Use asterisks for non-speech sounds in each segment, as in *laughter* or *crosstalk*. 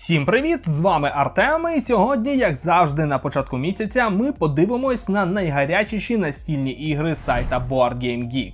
Всім привіт! З вами Артем. І сьогодні, як завжди, на початку місяця ми подивимось на найгарячіші настільні ігри сайта BoardGameGeek.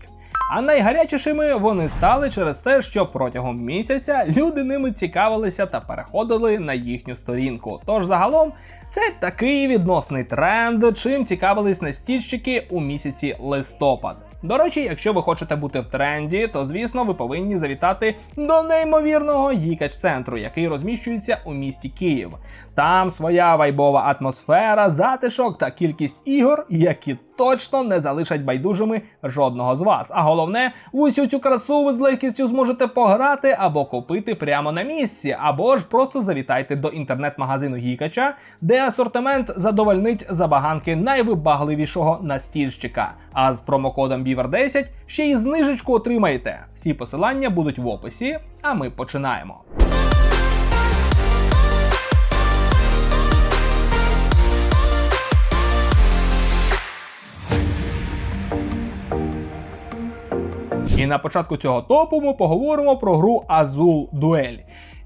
А найгарячішими вони стали через те, що протягом місяця люди ними цікавилися та переходили на їхню сторінку. Тож загалом це такий відносний тренд, чим цікавились настільщики у місяці листопад. До речі, якщо ви хочете бути в тренді, то звісно ви повинні завітати до неймовірного гікач центру, який розміщується у місті Київ. Там своя вайбова атмосфера, затишок та кількість ігор, які точно не залишать байдужими жодного з вас. А головне, усю цю красу ви з легкістю зможете пограти або купити прямо на місці, або ж просто завітайте до інтернет-магазину Гікача, де асортимент задовольнить забаганки найвибагливішого настільщика. А з промокодом BIVER10 ще й знижечку отримаєте. Всі посилання будуть в описі, а ми починаємо. І на початку цього топу ми поговоримо про гру Azul Duel.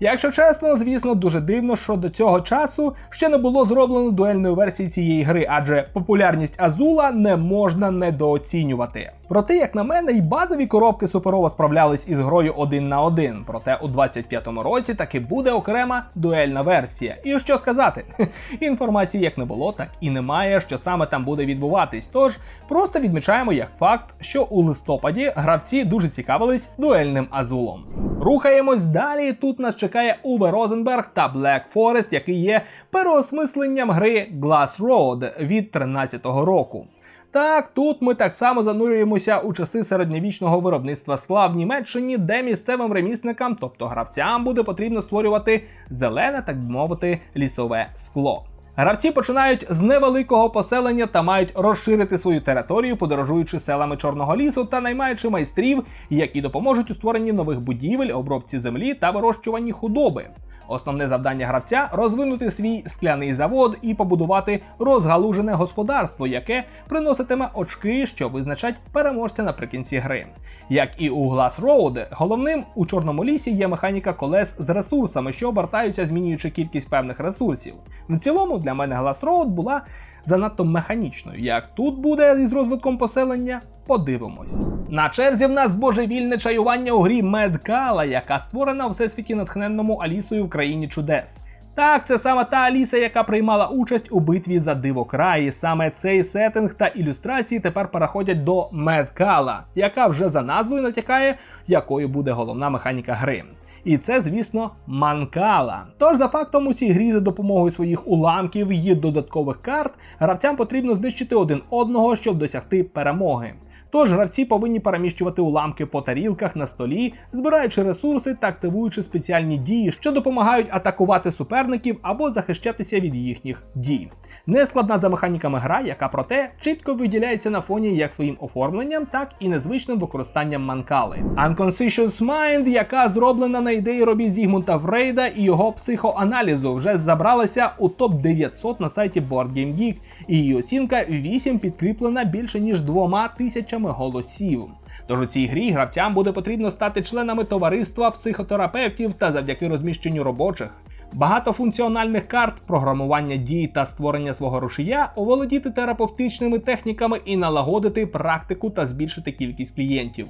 Якщо чесно, звісно, дуже дивно, що до цього часу ще не було зроблено дуельної версії цієї гри, адже популярність Азула не можна недооцінювати. Проте, як на мене, і базові коробки суперово справлялись із грою один на один. Проте у 25-му році таки буде окрема дуельна версія. І що сказати? *laughs* Інформації як не було, так і немає, що саме там буде відбуватись. Тож просто відмічаємо як факт, що у листопаді гравці дуже цікавились дуельним азулом. Рухаємось далі. Тут нас чекає Уве Розенберг та Black Forest, який є переосмисленням гри Glass Road від 13-го року. Так, тут ми так само занурюємося у часи середньовічного виробництва скла в Німеччині, де місцевим ремісникам, тобто гравцям, буде потрібно створювати зелене, так би мовити, лісове скло. Гравці починають з невеликого поселення та мають розширити свою територію, подорожуючи селами Чорного лісу та наймаючи майстрів, які допоможуть у створенні нових будівель, обробці землі та вирощуванні худоби. Основне завдання гравця розвинути свій скляний завод і побудувати розгалужене господарство, яке приноситиме очки, що визначать переможця наприкінці гри. Як і у Glass Road, головним у чорному лісі є механіка колес з ресурсами, що обертаються, змінюючи кількість певних ресурсів. В цілому для мене Glass Road була занадто механічною. Як тут буде із розвитком поселення, подивимось. На черзі в нас божевільне чаювання у грі Медкала, яка створена у всесвіті натхненному Алісою в країні чудес. Так, це саме та Аліса, яка приймала участь у битві за диво краї. Саме цей сеттинг та ілюстрації тепер переходять до Медкала, яка вже за назвою натякає, якою буде головна механіка гри. І це, звісно, манкала. Тож, за фактом, у цій грі за допомогою своїх уламків і додаткових карт гравцям потрібно знищити один одного, щоб досягти перемоги. Тож гравці повинні переміщувати уламки по тарілках на столі, збираючи ресурси та активуючи спеціальні дії, що допомагають атакувати суперників або захищатися від їхніх дій. Нескладна за механіками гра, яка проте чітко виділяється на фоні як своїм оформленням, так і незвичним використанням манкали. Unconscious Mind, яка зроблена на ідеї робіт Зігмунта Фрейда і його психоаналізу, вже забралася у топ 900 на сайті BoardGameGeek, і її оцінка 8 підкріплена більше ніж двома тисячами голосів. Тож у цій грі гравцям буде потрібно стати членами товариства психотерапевтів та завдяки розміщенню робочих. Багатофункціональних карт, програмування дій та створення свого рушія, оволодіти терапевтичними техніками і налагодити практику та збільшити кількість клієнтів.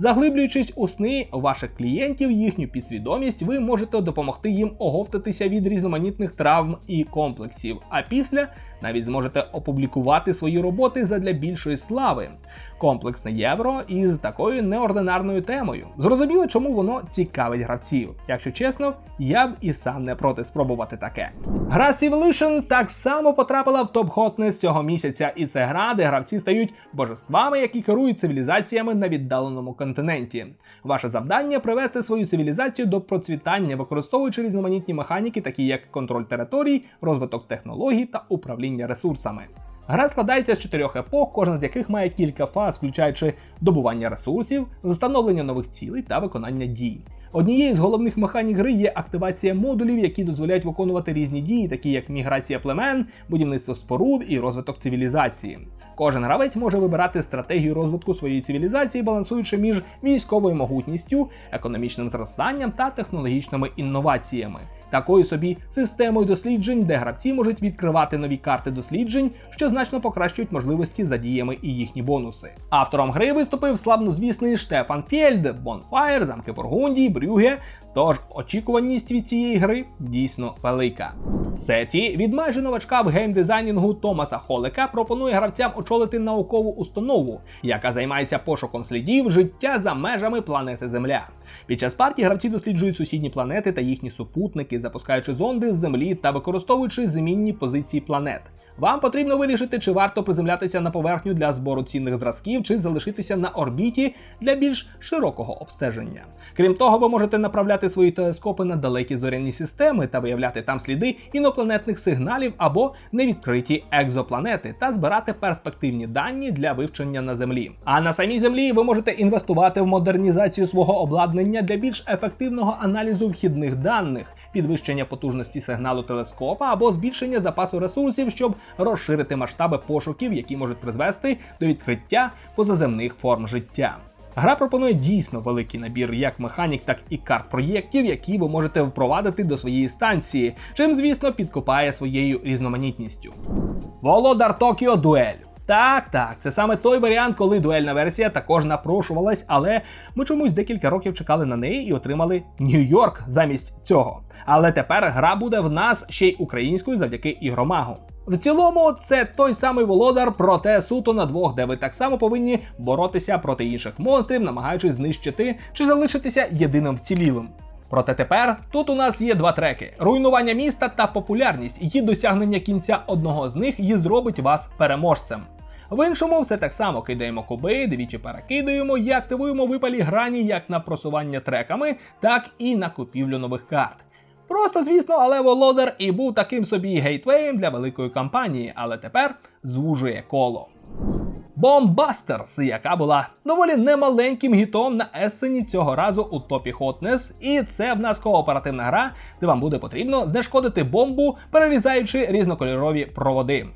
Заглиблюючись у сни ваших клієнтів, їхню підсвідомість, ви можете допомогти їм оговтатися від різноманітних травм і комплексів. А після навіть зможете опублікувати свої роботи задля більшої слави. Комплексне євро із такою неординарною темою. Зрозуміло, чому воно цікавить гравців. Якщо чесно, я б і сам не проти спробувати таке. Гра Civilization так само потрапила в топ Hotness цього місяця, і це гра, де гравці стають божествами, які керують цивілізаціями на віддаленому континенті. Ваше завдання привести свою цивілізацію до процвітання, використовуючи різноманітні механіки, такі як контроль територій, розвиток технологій та управління ресурсами. Гра складається з чотирьох епох, кожна з яких має кілька фаз, включаючи добування ресурсів, встановлення нових цілей та виконання дій. Однією з головних механік гри є активація модулів, які дозволяють виконувати різні дії, такі як міграція племен, будівництво споруд і розвиток цивілізації. Кожен гравець може вибирати стратегію розвитку своєї цивілізації, балансуючи між військовою могутністю, економічним зростанням та технологічними інноваціями. Такою собі системою досліджень, де гравці можуть відкривати нові карти досліджень, що значно покращують можливості за діями і їхні бонуси. Автором гри виступив славнозвісний Штефан Фєльд, Бонфайр, замки Бургундії, Брюге. Тож очікуваність від цієї гри дійсно велика. Сеті від майже новачка в геймдизайнінгу Томаса Холика пропонує гравцям очолити наукову установу, яка займається пошуком слідів життя за межами планети Земля. Під час партії гравці досліджують сусідні планети та їхні супутники, запускаючи зонди з землі та використовуючи змінні позиції планет. Вам потрібно вирішити, чи варто приземлятися на поверхню для збору цінних зразків, чи залишитися на орбіті для більш широкого обстеження. Крім того, ви можете направляти свої телескопи на далекі зоряні системи та виявляти там сліди інопланетних сигналів або невідкриті екзопланети та збирати перспективні дані для вивчення на землі. А на самій землі ви можете інвестувати в модернізацію свого обладнання для більш ефективного аналізу вхідних даних, підвищення потужності сигналу телескопа або збільшення запасу ресурсів, щоб розширити масштаби пошуків, які можуть призвести до відкриття позаземних форм життя. Гра пропонує дійсно великий набір як механік, так і карт проєктів, які ви можете впровадити до своєї станції, чим, звісно, підкопає своєю різноманітністю. Володар Токіо Дуель. Так, так, це саме той варіант, коли дуельна версія також напрошувалась, але ми чомусь декілька років чекали на неї і отримали Нью-Йорк замість цього. Але тепер гра буде в нас ще й українською завдяки ігромагу. В цілому, це той самий володар, проте суто на двох, де ви так само повинні боротися проти інших монстрів, намагаючись знищити чи залишитися єдиним вцілілим. Проте тепер тут у нас є два треки: руйнування міста та популярність. Її досягнення кінця одного з них її зробить вас переможцем. В іншому все так само кидаємо куби, двічі перекидуємо і активуємо випалі грані як на просування треками, так і на купівлю нових карт. Просто, звісно, але володар і був таким собі гейтвеєм для великої кампанії, але тепер звужує коло. Bombusters, яка була доволі немаленьким гітом на есені цього разу у топі Hotness, і це в нас кооперативна гра, де вам буде потрібно знешкодити бомбу, перерізаючи різнокольорові проводи.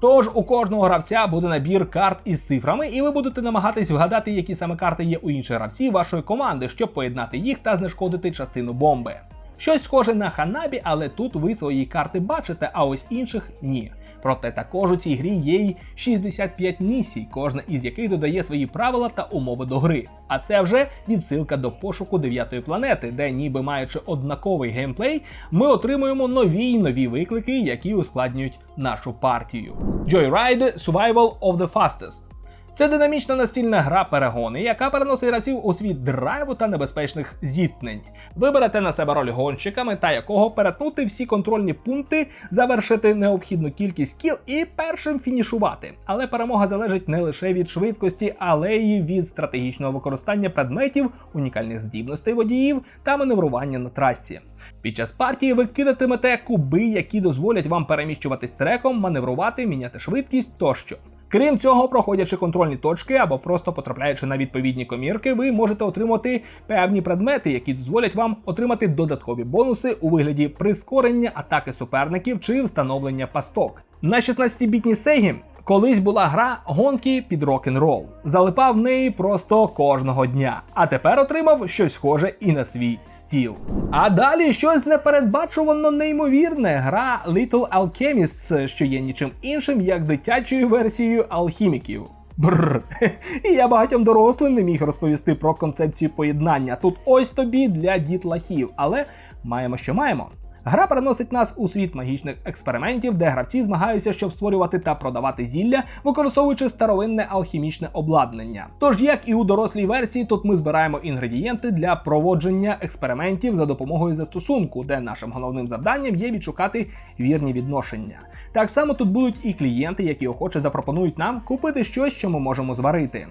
Тож у кожного гравця буде набір карт із цифрами, і ви будете намагатись вгадати, які саме карти є у інших гравців вашої команди, щоб поєднати їх та знешкодити частину бомби. Щось схоже на ханабі, але тут ви свої карти бачите, а ось інших ні. Проте також у цій грі є й 65 місій, кожна із яких додає свої правила та умови до гри. А це вже відсилка до пошуку дев'ятої планети, де, ніби маючи однаковий геймплей, ми отримуємо нові й нові виклики, які ускладнюють нашу партію. Joyride Survival of the Fastest. Це динамічна настільна гра перегони, яка переносить гравців у світ драйву та небезпечних зіткнень. Ви берете на себе роль гонщика, мета якого перетнути всі контрольні пункти, завершити необхідну кількість кіл і першим фінішувати. Але перемога залежить не лише від швидкості, але й від стратегічного використання предметів, унікальних здібностей водіїв та маневрування на трасі. Під час партії ви кидатимете куби, які дозволять вам переміщуватись треком, маневрувати, міняти швидкість тощо. Крім цього, проходячи контрольні точки або просто потрапляючи на відповідні комірки, ви можете отримати певні предмети, які дозволять вам отримати додаткові бонуси у вигляді прискорення атаки суперників чи встановлення пасток. На 16-бітній Sega Колись була гра гонки під рок-н-рол. Залипав в неї просто кожного дня. А тепер отримав щось схоже і на свій стіл. А далі щось непередбачувано неймовірне. Гра Little Alchemists, що є нічим іншим, як дитячою версією алхіміків. Бррр. *laughs* І я багатьом дорослим не міг розповісти про концепцію поєднання. Тут ось тобі для дітлахів, але маємо, що маємо. Гра переносить нас у світ магічних експериментів, де гравці змагаються, щоб створювати та продавати зілля, використовуючи старовинне алхімічне обладнання. Тож, як і у дорослій версії, тут ми збираємо інгредієнти для проводження експериментів за допомогою застосунку, де нашим головним завданням є відшукати вірні відношення. Так само тут будуть і клієнти, які охоче запропонують нам купити щось, що ми можемо зварити.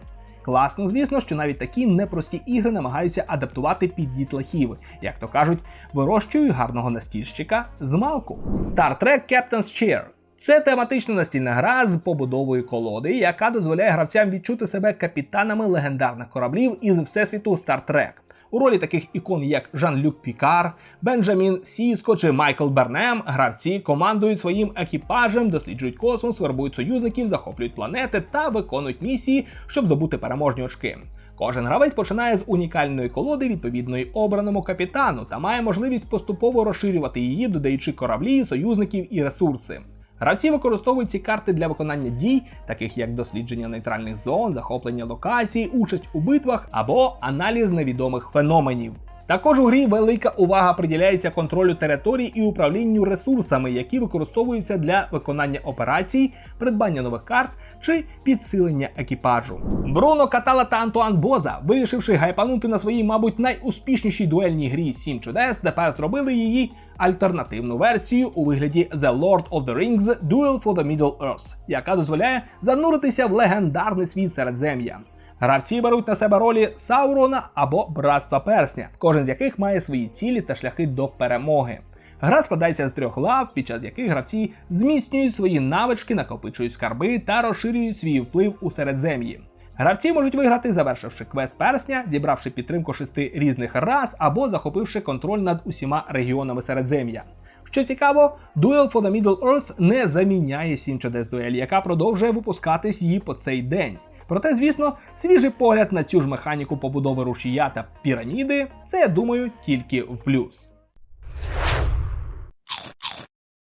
Класно, звісно, що навіть такі непрості ігри намагаються адаптувати під дітлахів, як то кажуть, вирощую гарного настільщика з малку. Star Trek Captain's Chair це тематична настільна гра з побудовою колоди, яка дозволяє гравцям відчути себе капітанами легендарних кораблів із всесвіту Star Trek. У ролі таких ікон, як Жан-Люк Пікар, Бенджамін Сіско чи Майкл Бернем, гравці командують своїм екіпажем, досліджують космос, вербують союзників, захоплюють планети та виконують місії, щоб здобути переможні очки. Кожен гравець починає з унікальної колоди відповідної обраному капітану та має можливість поступово розширювати її, додаючи кораблі, союзників і ресурси. Гравці використовують ці карти для виконання дій, таких як дослідження нейтральних зон, захоплення локацій, участь у битвах або аналіз невідомих феноменів. Також у грі велика увага приділяється контролю територій і управлінню ресурсами, які використовуються для виконання операцій, придбання нових карт чи підсилення екіпажу. Бруно Катала та Антуан Боза, вирішивши гайпанути на своїй, мабуть, найуспішнішій дуельній грі Сім чудес, тепер зробили її альтернативну версію у вигляді The Lord of the Rings Duel for the Middle Earth, яка дозволяє зануритися в легендарний світ Середзем'я. Гравці беруть на себе ролі Саурона або Братства Персня, кожен з яких має свої цілі та шляхи до перемоги. Гра складається з трьох лав, під час яких гравці зміцнюють свої навички, накопичують скарби та розширюють свій вплив у середзем'ї. Гравці можуть виграти, завершивши квест персня, зібравши підтримку шести різних рас або захопивши контроль над усіма регіонами середзем'я. Що цікаво, Duel for the Middle Earth не заміняє сім чудес дуелі, яка продовжує випускатись її по цей день. Проте, звісно, свіжий погляд на цю ж механіку побудови рушія та піраміди це, я думаю, тільки в плюс.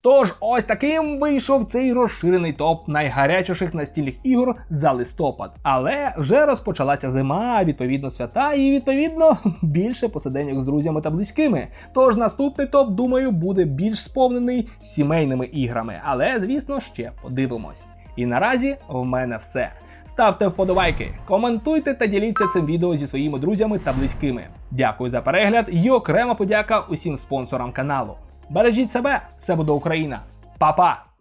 Тож, ось таким вийшов цей розширений топ найгарячіших настільних ігор за листопад. Але вже розпочалася зима, відповідно свята, і відповідно *laughs* більше посиденьок з друзями та близькими. Тож наступний топ, думаю, буде більш сповнений сімейними іграми. Але, звісно, ще подивимось. І наразі в мене все. Ставте вподобайки, коментуйте та діліться цим відео зі своїми друзями та близькими. Дякую за перегляд і окрема подяка усім спонсорам каналу. Бережіть себе, все буде Україна. Па-па!